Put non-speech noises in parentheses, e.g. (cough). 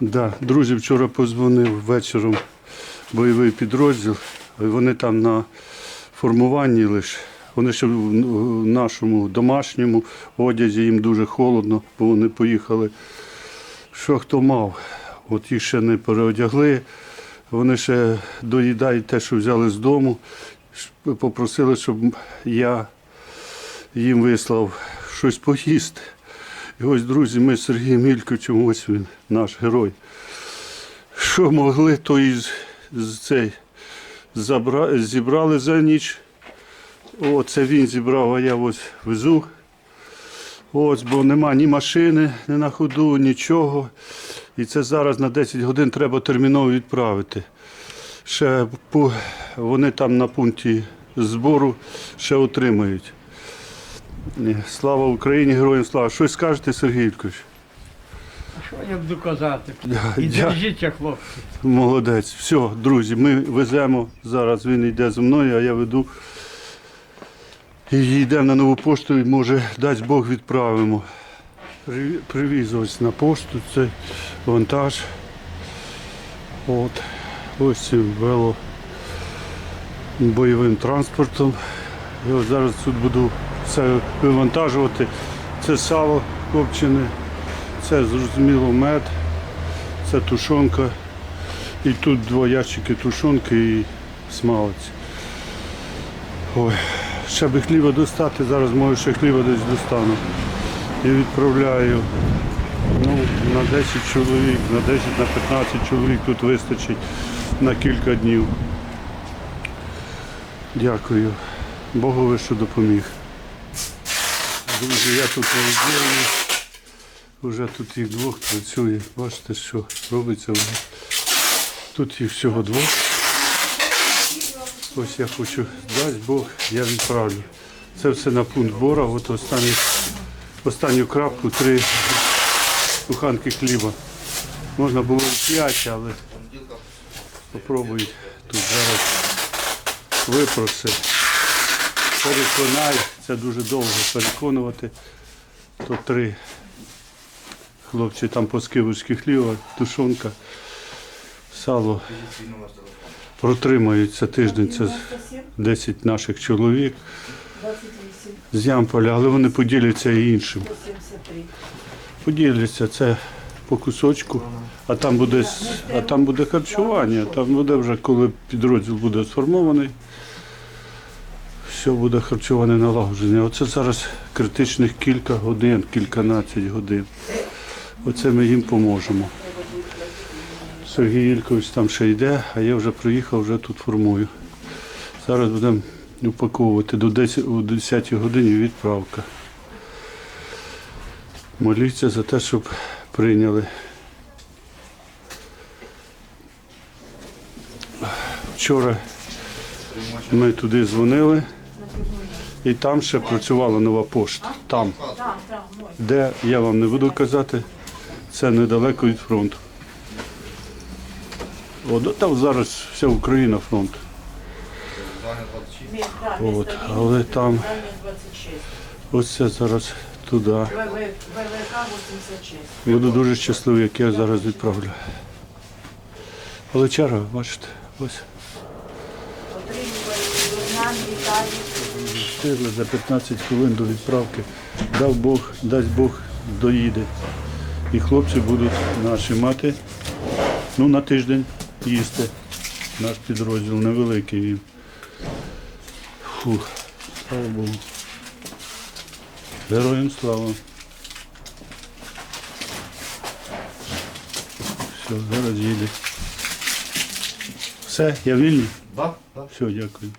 Да, друзі, вчора позвонив вечором бойовий підрозділ. Вони там на формуванні лише. Вони ще в нашому домашньому одязі, їм дуже холодно, бо вони поїхали. Що хто мав? От їх ще не переодягли. Вони ще доїдають те, що взяли з дому. Попросили, щоб я їм вислав щось поїсти. І ось, друзі, ми з Сергієм Ільковичем, ось він, наш герой. Що могли, то і цей, забра, зібрали за ніч. О, це він зібрав, а я ось везу. Ось, бо нема ні машини, ні на ходу, нічого. І це зараз на 10 годин треба терміново відправити. Ще вони там на пункті збору ще отримають. Слава Україні, героям слава. Щось скажете, Сергій Ількович? Що я буду казати? (laughs) Я- І я- держіться, хлопці. Молодець. Все, друзі, ми веземо. Зараз він йде зі мною, а я веду. І йдемо на нову пошту і може дасть Бог відправимо. Приві- Привіз ось на пошту цей вантаж. От. Ось цим вело бойовим транспортом. І ось зараз тут буду все вивантажувати. Це сало копчене, це зрозуміло мед, це тушонка. І тут два ящики тушонки і смалець. Ой, ще би хліба достати, зараз може ще хліба десь достану. І відправляю ну, на 10 чоловік, на 10, на 15 чоловік тут вистачить на кілька днів. Дякую. Богові, що допоміг. Друзі, я тут володію. Вже тут їх двох працює. Бачите, що робиться. Тут їх всього двох. Ось я хочу, дасть Бог, я відправлю. Це все на пункт бора. От останні, останню крапку, три буханки хліба. Можна було і п'ять, але попробують тут зараз випроси. Переконай, це дуже довго переконувати. То три хлопці там по скибочки хліба, тушонка, сало. Протримаються тиждень, це 10 наших чоловік з Ямполя, але вони поділяться і іншим. Поділяться це по кусочку, а там буде, а там буде харчування, там буде вже, коли підрозділ буде сформований, все буде харчування налагоджене. Оце зараз критичних кілька годин, кільканадцять годин. Оце ми їм поможемо. Сергій Ількович там ще йде, а я вже приїхав, вже тут формую. Зараз будемо упаковувати до 10, о 10 годині відправка. Моліться за те, щоб прийняли. Вчора ми туди дзвонили, і там ще працювала нова пошта. Там, де я вам не буду казати, це недалеко від фронту. О, да там зараз вся Україна фронт. От, але там ось це зараз туди. ВВК 86. Буду дуже щасливий, як я зараз відправлю. Але черга, бачите, ось Отримували нам Віталій. Встигли за 15 хвилин до відправки. Дав Бог, дасть Бог, доїде. І хлопці будуть наші мати ну, на тиждень їсти. Наш підрозділ невеликий він. Фух, слава Богу. Героям слава. Все, зараз їде. Все, я вільний? Да, да. Все, дякую.